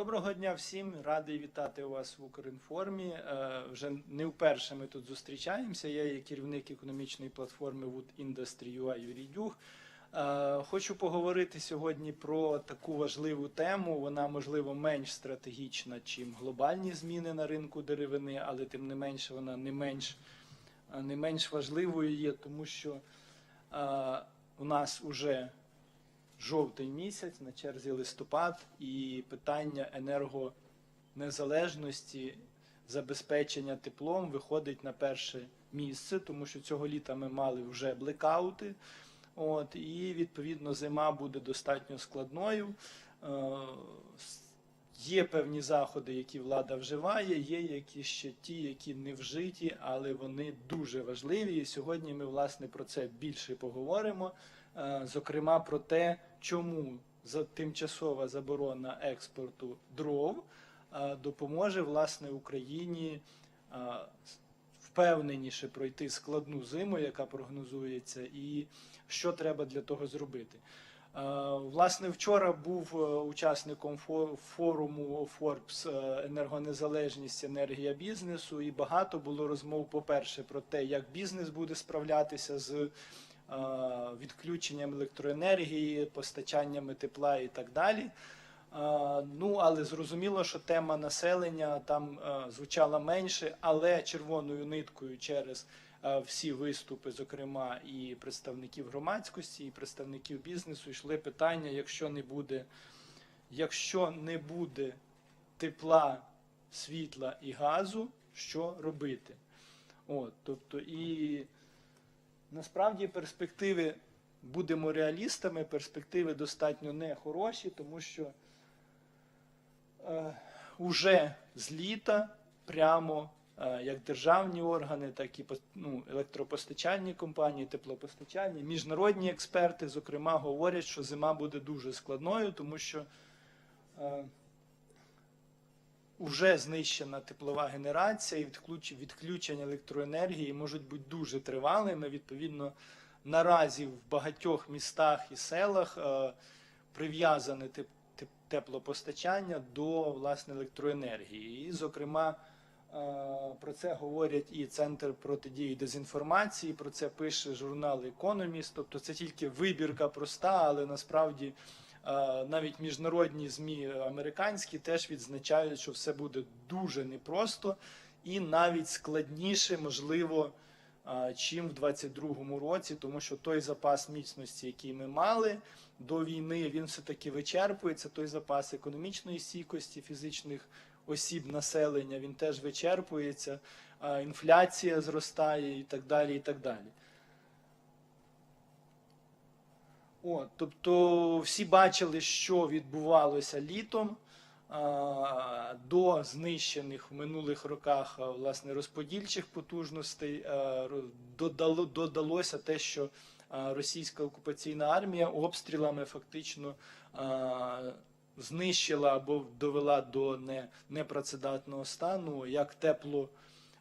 Доброго дня всім. Радий вітати вас в Укрінформі. Е, Вже не вперше ми тут зустрічаємося. Я є керівник економічної платформи Wood Industry UA Юрій Дюх. Е, Хочу поговорити сьогодні про таку важливу тему. Вона можливо менш стратегічна, чим глобальні зміни на ринку деревини, але тим не менше вона не менш, е, не менш важливою є, тому що у нас уже жовтий місяць, на черзі листопад, і питання енергонезалежності, забезпечення теплом виходить на перше місце, тому що цього літа ми мали вже блекаути. От, і відповідно зима буде достатньо складною. Е, Є певні заходи, які влада вживає, є які ще ті, які не вжиті, але вони дуже важливі. І сьогодні ми власне про це більше поговоримо. Е, Зокрема, про те, чому тимчасова заборона експорту дров е, допоможе власне Україні е, впевненіше пройти складну зиму, яка прогнозується, і що треба для того зробити. Е, Власне, вчора був учасником форуму Forbes енергонезалежність, енергія бізнесу, і багато було розмов, по-перше, про те, як бізнес буде справлятися з відключенням електроенергії, постачаннями тепла і так далі. Е, Ну, але зрозуміло, що тема населення там е, звучала менше, але червоною ниткою через е, всі виступи, зокрема і представників громадськості, і представників бізнесу, йшли питання: якщо не буде, якщо не буде тепла, світла і газу, що робити? От, тобто, і насправді перспективи, будемо реалістами, перспективи достатньо нехороші, тому що е, уже з літа прямо е, як державні органи, так і ну, електропостачальні компанії, теплопостачальні, міжнародні експерти, зокрема, говорять, що зима буде дуже складною, тому що е, вже знищена теплова генерація і відключ- відключення електроенергії можуть бути дуже тривалими. Відповідно, наразі в багатьох містах і селах е, прив'язане теп- теп- теплопостачання до власне електроенергії. І, зокрема, е, про це говорять і Центр протидії дезінформації, про це пише журнал Economist. Тобто це тільки вибірка проста, але насправді навіть міжнародні ЗМІ американські теж відзначають, що все буде дуже непросто і навіть складніше, можливо, чим в 22-му році, тому що той запас міцності, який ми мали до війни, він все-таки вичерпується. Той запас економічної стійкості фізичних осіб населення, він теж вичерпується, інфляція зростає і так далі. і так далі. От, тобто всі бачили, що відбувалося літом а, до знищених в минулих роках власне розподільчих потужностей а, додало, додалося те, що російська окупаційна армія обстрілами фактично а, знищила або довела до не, непрацедатного стану як тепло,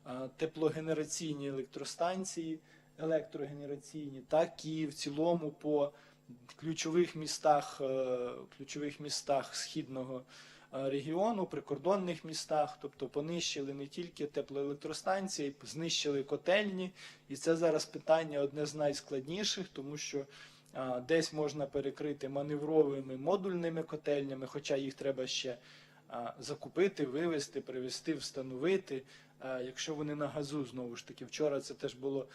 а, теплогенераційні електростанції, електрогенераційні, так і в цілому по ключових містах, е, ключових містах східного е, регіону, прикордонних містах, тобто понищили не тільки теплоелектростанції, знищили котельні, і це зараз питання одне з найскладніших, тому що а, десь можна перекрити маневровими модульними котельнями, хоча їх треба ще закупити, вивезти, привезти, встановити. Якщо вони на газу, знову ж таки, вчора це теж було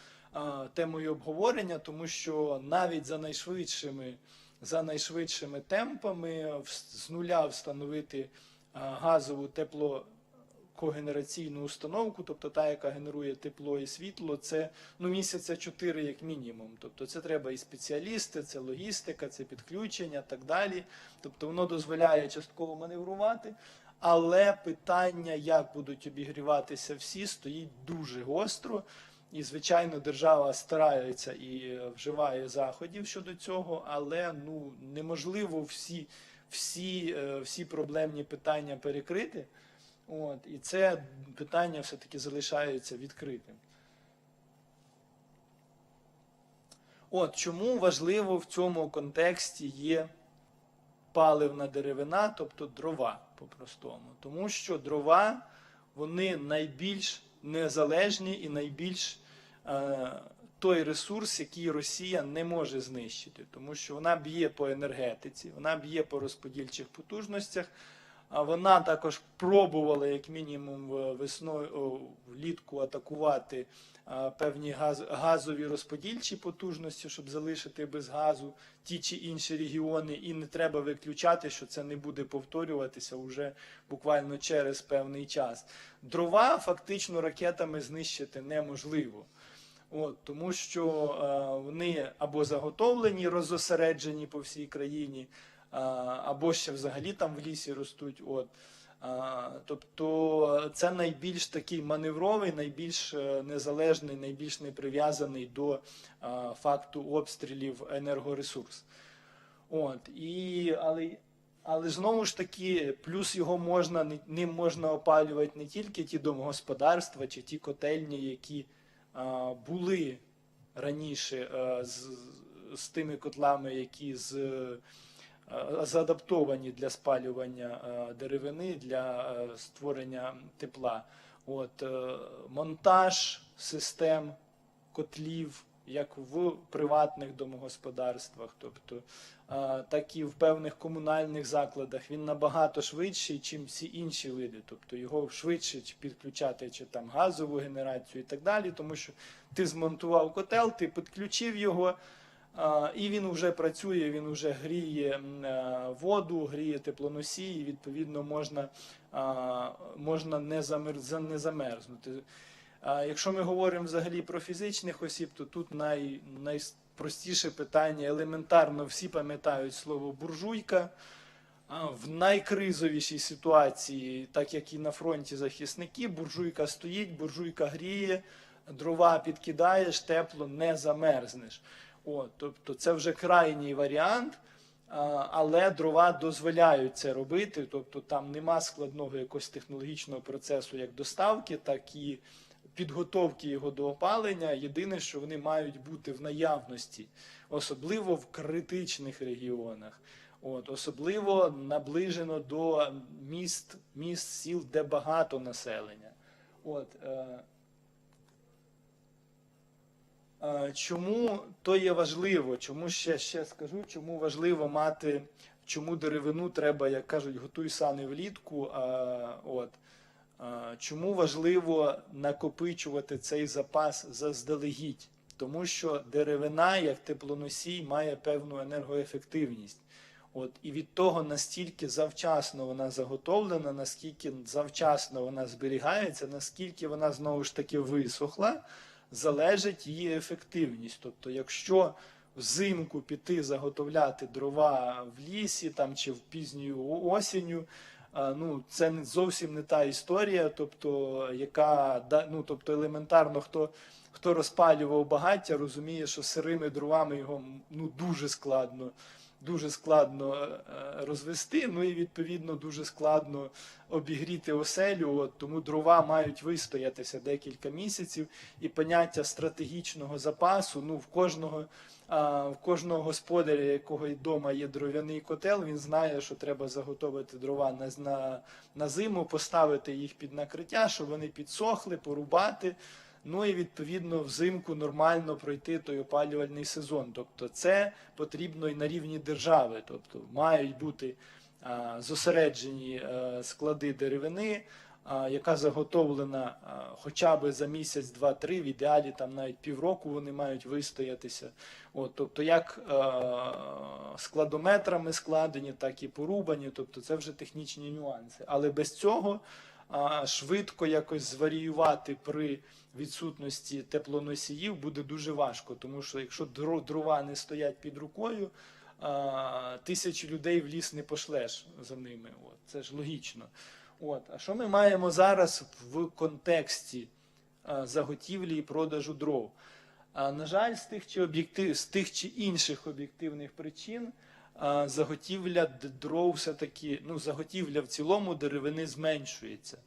темою обговорення, тому що навіть за найшвидшими, за найшвидшими темпами з нуля встановити а, газову теплокогенераційну установку, тобто та, яка генерує тепло і світло, це ну, місяця 4 як мінімум. Тобто це треба і спеціалісти, це логістика, це підключення, так далі. Тобто воно дозволяє частково маневрувати. Але питання, як будуть обігріватися всі, стоїть дуже гостро. І, звичайно, держава старається і е, вживає заходів щодо цього, але ну неможливо всі, всі, е, всі проблемні питання перекрити. От, і це питання все-таки залишається відкритим. От чому важливо в цьому контексті є паливна деревина, тобто дрова по-простому. Тому що дрова вони найбільш незалежні і найбільш той ресурс, який Росія не може знищити, тому що вона б'є по енергетиці, вона б'є по розподільчих потужностях. А вона також пробувала, як мінімум, весною влітку атакувати певні газ, газові розподільчі потужності, щоб залишити без газу ті чи інші регіони, і не треба виключати, що це не буде повторюватися вже буквально через певний час. Дрова фактично ракетами знищити неможливо. От, тому що е, вони або заготовлені, розосереджені по всій країні, а, або ще взагалі там в лісі ростуть. От. А, тобто це найбільш такий маневровий, найбільш е, незалежний, найбільш не прив'язаний до а, факту обстрілів енергоресурс. От, і, але, але знову ж таки, плюс його можна ним можна опалювати не тільки ті домогосподарства чи ті котельні, які були раніше з, з тими котлами, які з, а, заадаптовані для спалювання деревини, для створення тепла. От, е, монтаж систем котлів, як в приватних домогосподарствах, тобто так і в певних комунальних закладах, він набагато швидший, ніж всі інші види. Тобто його швидше підключати чи там газову генерацію і так далі, тому що ти змонтував котел, ти підключив його. І він вже працює, він вже гріє е, воду, гріє теплоносії, відповідно можна, можна не, замер, за- не замерзнути. Якщо ми говоримо взагалі про фізичних осіб, то тут най, найпростіше питання. Елементарно всі пам'ятають слово буржуйка. В найкризовішій ситуації, так як і на фронті захисники, буржуйка стоїть, буржуйка гріє, дрова підкидаєш, тепло не замерзнеш. От, тобто це вже крайній варіант, але дрова дозволяють це робити. Тобто там нема складного якогось технологічного процесу як доставки, так і підготовки його до опалення. Єдине, що вони мають бути в наявності, особливо в критичних регіонах. От, особливо наближено до міст, міст, сіл, де багато населення. От, е, е, чому то є важливо? Чому ще, ще скажу, чому важливо мати, чому деревину треба, як кажуть, готуй сани влітку. А, от, чому важливо накопичувати цей запас заздалегідь? Тому що деревина, як теплоносій, має певну енергоефективність. От, і від того, настільки завчасно вона заготовлена, наскільки завчасно вона зберігається, наскільки вона знову ж таки висохла, залежить її ефективність. Тобто, якщо взимку піти заготовляти дрова в лісі там, чи в пізню осінню, ну, це зовсім не та історія, тобто, яка ну, тобто елементарно хто. Хто розпалював багаття, розуміє, що сирими дровами його ну, дуже складно дуже складно е, розвести, ну і відповідно дуже складно обігріти оселю. От, тому дрова мають вистоятися декілька місяців, і поняття стратегічного запасу. Ну, в кожного, в кожного господаря, якого вдома є дров'яний котел, він знає, що треба заготовити дрова на, на, на зиму, поставити їх під накриття, щоб вони підсохли, порубати. Ну і відповідно взимку нормально пройти той опалювальний сезон. Тобто це потрібно і на рівні держави. Тобто мають бути а, зосереджені а, склади деревини, яка заготовлена хоча б за місяць, два-три, в ідеалі там навіть півроку вони мають вистоятися. От, тобто, як а, складометрами складені, так і порубані. Тобто це вже технічні нюанси. Але без цього швидко якось зваріювати при відсутності теплоносіїв буде дуже важко, тому що якщо дрова не стоять під рукою, тисячі людей в ліс не пошлеш за ними. От, це ж логічно. От, а що ми маємо зараз в контексті заготівлі і продажу дров? На жаль, з тих чи об'єктив, з тих чи інших об'єктивних причин заготівля дров все-таки, ну, заготівля в цілому деревини зменшується.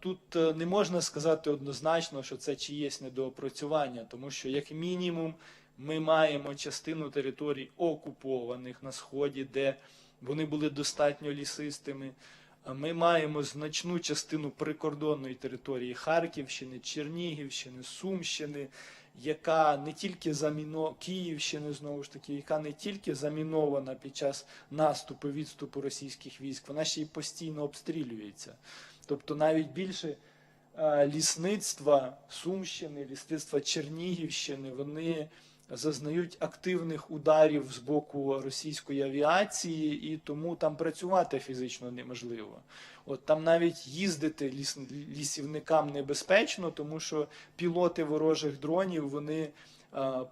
Тут е, не можна сказати однозначно, що це чиєсь недоопрацювання, тому що, як мінімум, Ми маємо частину територій окупованих на сході, де вони були достатньо лісистими. Ми маємо значну частину прикордонної території Харківщини, Чернігівщини, Сумщини, яка не тільки заміно Київщини, знову ж таки, яка не тільки замінована під час наступу відступу російських військ, вона ще й постійно обстрілюється. Тобто навіть більше е, лісництва Сумщини, лісництва Чернігівщини, вони зазнають активних ударів з боку російської авіації, і тому там працювати фізично неможливо. От там навіть їздити ліс, лісівникам небезпечно, тому що пілоти ворожих дронів вони е,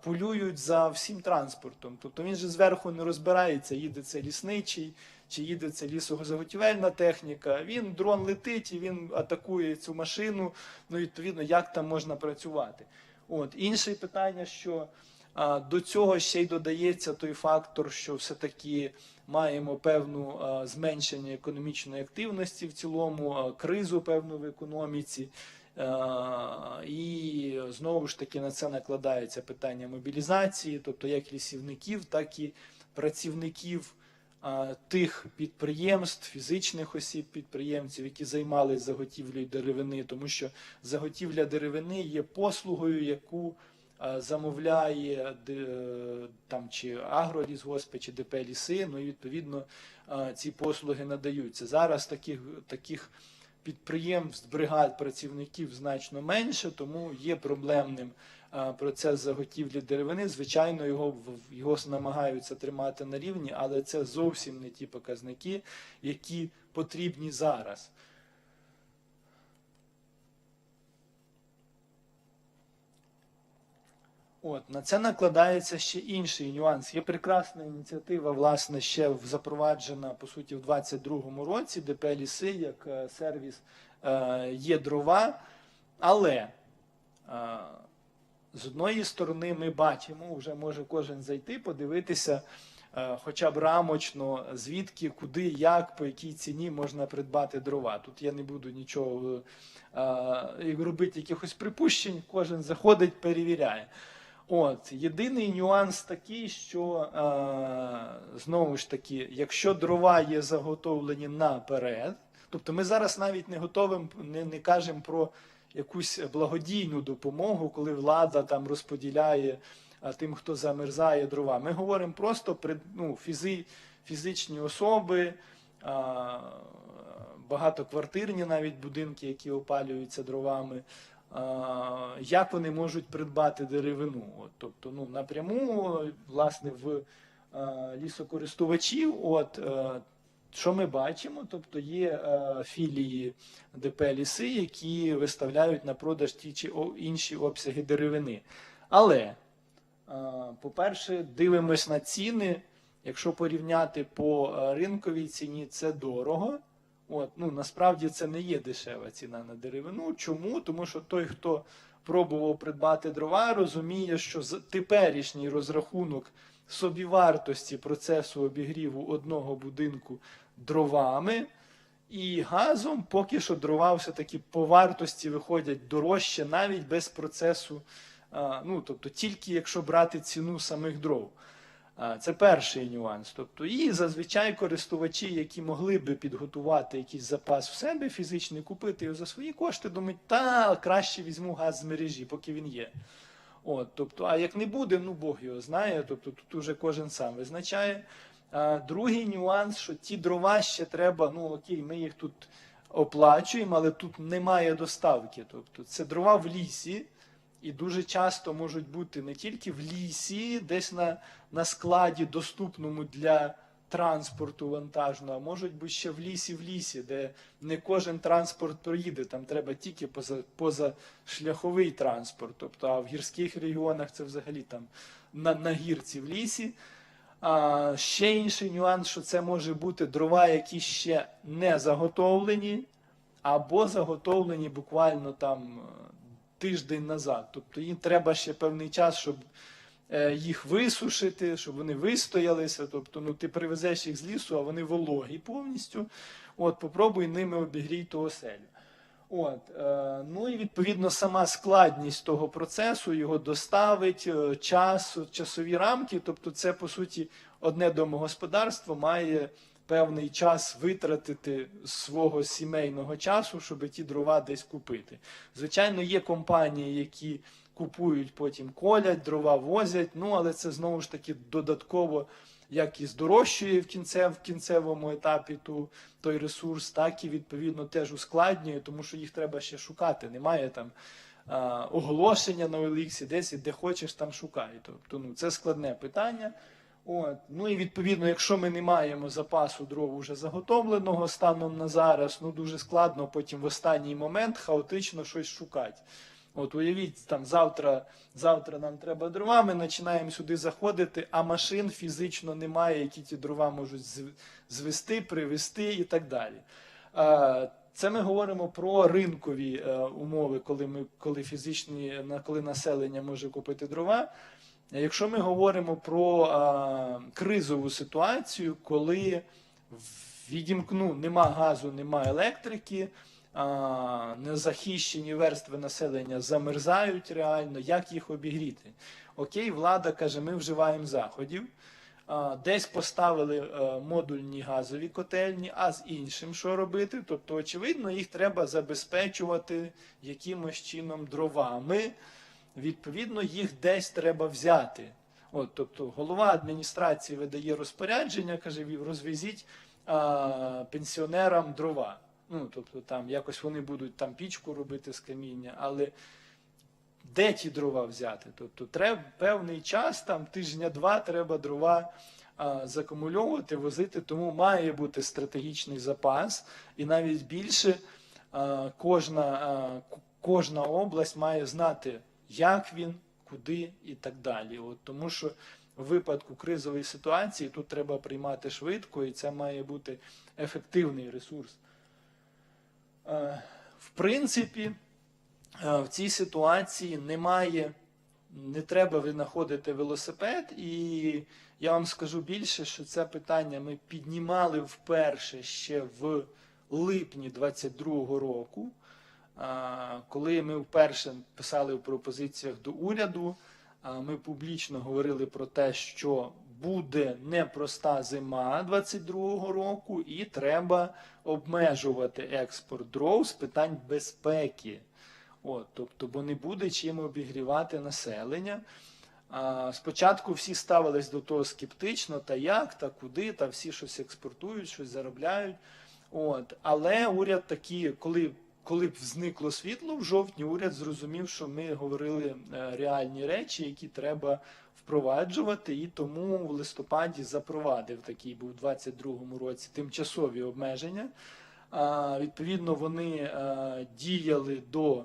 полюють за всім транспортом. Тобто він же зверху не розбирається, їде це лісничий. Чи їде це лісогозаготівельна техніка, він дрон летить і він атакує цю машину. Ну, відповідно, як там можна працювати? От інше питання, що до цього ще й додається той фактор, що все-таки маємо певну зменшення економічної активності в цілому, кризу певну в економіці. І знову ж таки на це накладається питання мобілізації, тобто як лісівників, так і працівників тих підприємств, фізичних осіб, підприємців, які займалися заготівлею деревини, тому що заготівля деревини є послугою, яку замовляє там чи агролісгоспи, чи ДП ліси. Ну і відповідно ці послуги надаються. Зараз таких таких підприємств, бригад працівників значно менше, тому є проблемним процес заготівлі деревини. Звичайно, його його намагаються тримати на рівні, але це зовсім не ті показники, які потрібні зараз. От, на це накладається ще інший нюанс. Є прекрасна ініціатива, власне, ще запроваджена по суті в 22-му році, ДП ліси як е, сервіс е, є дрова. Але е, з одної сторони ми бачимо, вже може кожен зайти, подивитися, е, хоча б рамочно, звідки, куди, як, по якій ціні можна придбати дрова. Тут я не буду нічого е, робити, якихось припущень, кожен заходить, перевіряє. От, єдиний нюанс такий, що е, знову ж таки, якщо дрова є заготовлені наперед, тобто ми зараз навіть не готовим, не, не кажемо про якусь благодійну допомогу, коли влада там розподіляє а, тим, хто замерзає дрова. Ми говоримо просто про ну, фізи, фізичні особи, а, багатоквартирні навіть будинки, які опалюються дровами. Як вони можуть придбати деревину? От, тобто, ну, напряму, власне, в лісокористувачів, от, е, що ми бачимо? Тобто є е, філії ДП ліси, які виставляють на продаж ті чи інші обсяги деревини. Але, е, по-перше, дивимось на ціни. Якщо порівняти по ринковій ціні, це дорого. От, ну, насправді це не є дешева ціна на деревину. Чому? Тому що той, хто пробував придбати дрова, розуміє, що теперішній розрахунок собівартості процесу обігріву одного будинку дровами і газом, поки що дрова все-таки по вартості виходять дорожче навіть без процесу, ну, тобто тільки якщо брати ціну самих дров. Це перший нюанс. Тобто, і зазвичай користувачі, які могли би підготувати якийсь запас в себе фізичний, купити його за свої кошти, думають, та краще візьму газ з мережі, поки він є. От, тобто, а як не буде, ну Бог його знає, тобто тут уже кожен сам визначає. А, другий нюанс, що ті дрова ще треба, ну окей, ми їх тут оплачуємо, але тут немає доставки. Тобто це дрова в лісі, і дуже часто можуть бути не тільки в лісі, десь на, на складі, доступному для транспорту вантажного, а можуть бути ще в лісі в лісі, де не кожен транспорт проїде, там треба тільки поза, позашляховий транспорт. Тобто, а в гірських регіонах це взагалі там на, на гірці в лісі. А, ще інший нюанс, що це може бути дрова, які ще не заготовлені, або заготовлені буквально там тиждень назад. Тобто їм треба ще певний час, щоб е, їх висушити, щоб вони вистоялися. Тобто, ну ти привезеш їх з лісу, а вони вологі повністю. От, попробуй ними обігрій ту оселю. От, е, ну і відповідно сама складність того процесу, його доставить, е, час, часові рамки. Тобто, це по суті одне домогосподарство має певний час витратити свого сімейного часу, щоб ті дрова десь купити. Звичайно, є компанії, які купують, потім колять, дрова возять. Ну але це знову ж таки додатково як і здорожчує в кінцев, в кінцевому етапі ту, той ресурс, так і відповідно теж ускладнює, тому що їх треба ще шукати. Немає там а, оголошення на OLX, десь і де хочеш, там шукай. Тобто ну, це складне питання. От. Ну і відповідно, якщо ми не маємо запасу дров уже заготовленого станом на зараз, ну дуже складно потім в останній момент хаотично щось шукати. От уявіть, там завтра, завтра нам треба дрова, ми починаємо сюди заходити, а машин фізично немає, які ті дрова можуть звести, привезти і так далі. Це ми говоримо про ринкові е, умови, коли ми коли фізичні коли населення може купити дрова. А Якщо ми говоримо про а, кризову ситуацію, коли відімкну нема газу, нема електрики, а, незахищені верстви населення замерзають реально, як їх обігріти? Окей, влада каже, ми вживаємо заходів. А, Десь поставили е, модульні газові котельні, а з іншим що робити? Тобто, очевидно, їх треба забезпечувати якимось чином дровами. Відповідно, їх десь треба взяти. От, тобто, голова адміністрації видає розпорядження, каже, розвезіть а, пенсіонерам дрова. Ну, тобто, там якось вони будуть там пічку робити з каміння, але де ті дрова взяти? Тобто, треба певний час, там тижня-два, треба дрова закумульовувати, возити, тому має бути стратегічний запас, і навіть більше кожна, кожна область має знати, як він, куди і так далі. От, тому що в випадку кризової ситуації тут треба приймати швидко, і це має бути ефективний ресурс. Е, В принципі, е, в цій ситуації немає, не треба винаходити велосипед, і я вам скажу більше, що це питання ми піднімали вперше ще в липні 22-го року, коли ми вперше писали в пропозиціях до уряду. Ми публічно говорили про те, що буде непроста зима 22-го року, і треба обмежувати експорт дров з питань безпеки. От, тобто, бо не буде чим обігрівати населення. Спочатку всі ставились до того скептично, та як, та куди, та всі щось експортують, щось заробляють. От. Але уряд такі, коли, коли б зникло світло в жовтні, уряд зрозумів, що ми говорили е, реальні речі, які треба впроваджувати, і тому в листопаді запровадив такий був у 22-му році тимчасові обмеження. Відповідно, вони е, діяли до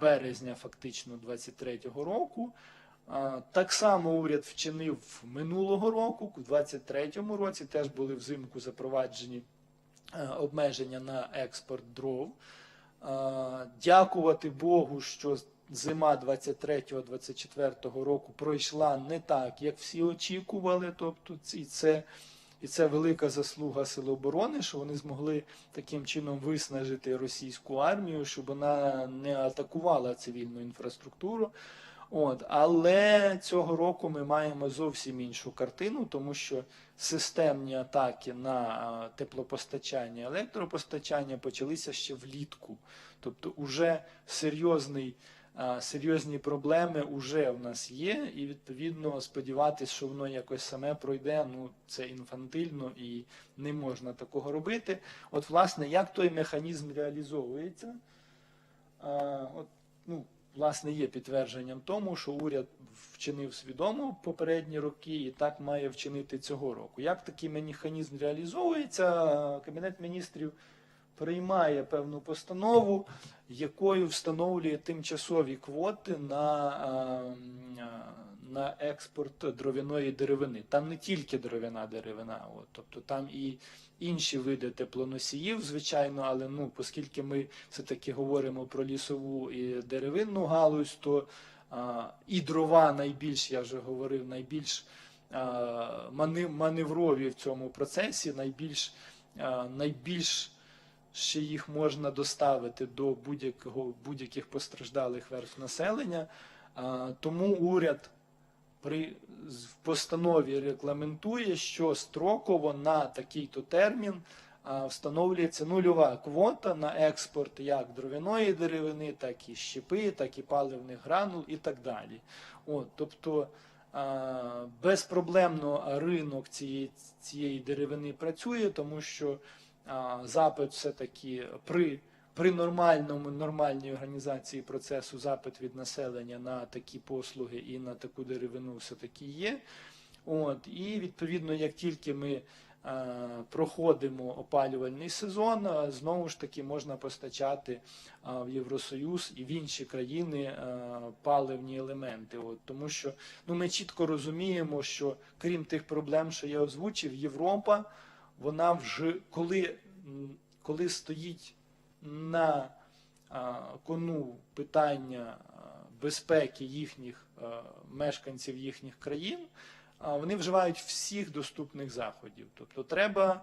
березня, фактично 23-го року. Так само уряд вчинив минулого року, у 23-му році теж були взимку запроваджені е, обмеження на експорт дров. Дякувати Богу, що зима 23-24 року пройшла не так, як всі очікували. Тобто, і це, і це велика заслуга Сил оборони, що вони змогли таким чином виснажити російську армію, щоб вона не атакувала цивільну інфраструктуру. От, але цього року ми маємо зовсім іншу картину, тому що системні атаки на а, теплопостачання, електропостачання почалися ще влітку. Тобто, уже серйозний, серйозні проблеми вже в нас є, і відповідно сподіватися, що воно якось саме пройде. Ну це інфантильно і не можна такого робити. От, власне, як той механізм реалізовується? От, ну, власне, є підтвердженням тому, що уряд вчинив свідомо попередні роки і так має вчинити цього року. Як такий механізм реалізовується, Кабінет міністрів приймає певну постанову, якою встановлює тимчасові квоти на, а, на експорт дров'яної деревини. Там не тільки дерев'яна деревина, от, тобто там і інші види теплоносіїв, звичайно, але ну, оскільки ми все-таки говоримо про лісову і деревинну галузь, то а, і дрова найбільш, я вже говорив, найбільш а, маневрові в цьому процесі, найбільш, а, найбільш ще їх можна доставити до будь-яких постраждалих верств населення. Тому уряд при в постанові регламентує, що строково на такий-то термін встановлюється нульова квота на експорт як дровяної деревини, так і щепи, так і паливних гранул і так далі. От, тобто безпроблемно ринок цієї, цієї деревини працює, тому що запит все-таки при, при нормальному нормальній організації процесу запит від населення на такі послуги і на таку деревину все-таки є. От, і відповідно, як тільки ми е, проходимо опалювальний сезон, е, знову ж таки можна постачати е, в Євросоюз і в інші країни е, паливні елементи. От, тому що ну, ми чітко розуміємо, що крім тих проблем, що я озвучив, Європа, вона вже коли, коли стоїть на кону питання безпеки їхніх мешканців їхніх країн, вони вживають всіх доступних заходів. Тобто треба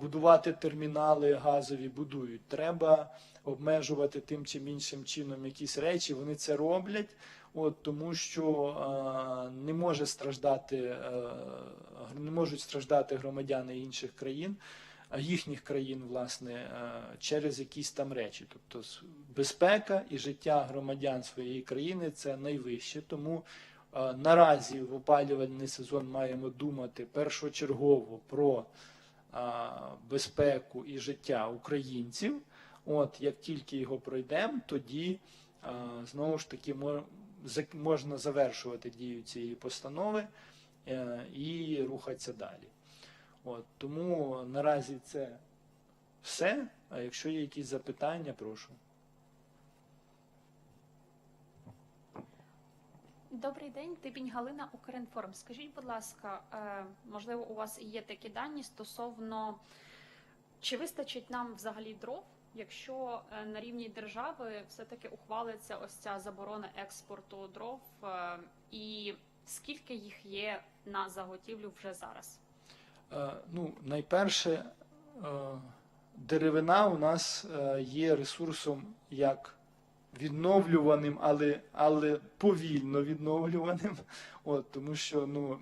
будувати термінали газові, будують, треба обмежувати тим чи іншим чином якісь речі. Вони це роблять. От тому, що не може страждати, е, не можуть страждати громадяни інших країн, їхніх країн, власне, через якісь там речі. Тобто безпека і життя громадян своєї країни це найвище. Тому наразі в опалювальний сезон маємо думати першочергово про безпеку і життя українців. От як тільки його пройдемо, тоді знову ж таки можна завершувати дію цієї постанови е, і рухатися далі. От, тому наразі це все. А якщо є якісь запитання, прошу. Добрий день, Тибінь Галина, Укрінформ. Скажіть, будь ласка, е, можливо, у вас є такі дані стосовно чи вистачить нам взагалі дров, якщо е, на рівні держави все-таки ухвалиться ось ця заборона експорту дров, е, і скільки їх є на заготівлю вже зараз? Е, Ну, найперше, е, деревина у нас е, є ресурсом як відновлюваним, але, але повільно відновлюваним. От, тому що ну,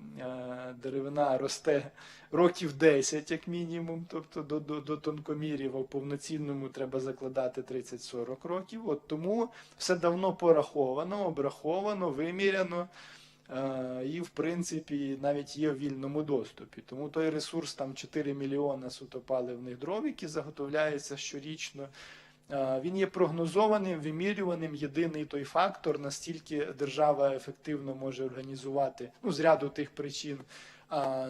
деревина росте років 10, як мінімум, тобто до, до, до тонкомірів, а повноцінному треба закладати 30-40 років. От тому все давно пораховано, обраховано, виміряно. Е, і в принципі навіть є в вільному доступі. Тому той ресурс там 4 мільйона сутопаливних дров, які заготовляються щорічно. е, Він є прогнозованим, вимірюваним. Єдиний той фактор, настільки держава ефективно може організувати ну, з ряду тих причин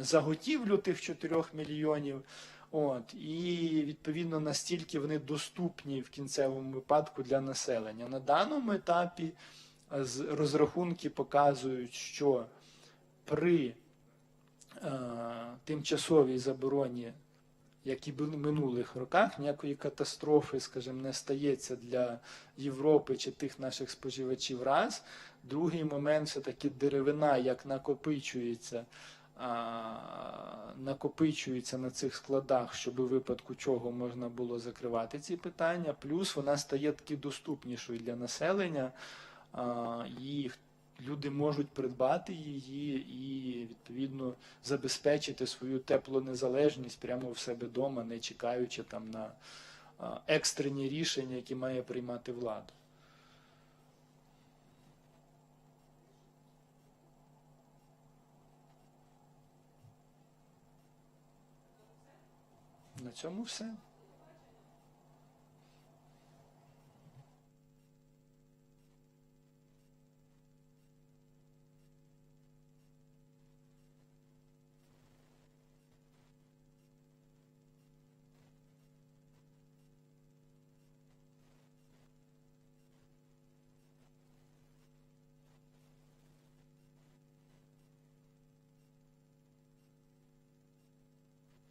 заготівлю тих 4 мільйонів. От, і відповідно настільки вони доступні в кінцевому випадку для населення. На даному етапі е, розрахунки показують, що при е, тимчасовій забороні, як і в минулих роках, ніякої катастрофи, скажімо, не стається для Європи чи тих наших споживачів раз. Другий момент все-таки деревина, як накопичується, накопичується на цих складах, щоб у випадку чого можна було закривати ці питання. Плюс вона стає таки доступнішою для населення, і люди можуть придбати її і відповідно забезпечити свою теплонезалежність прямо в себе вдома, не чекаючи там на екстрені рішення, які має приймати влада. На цьому все.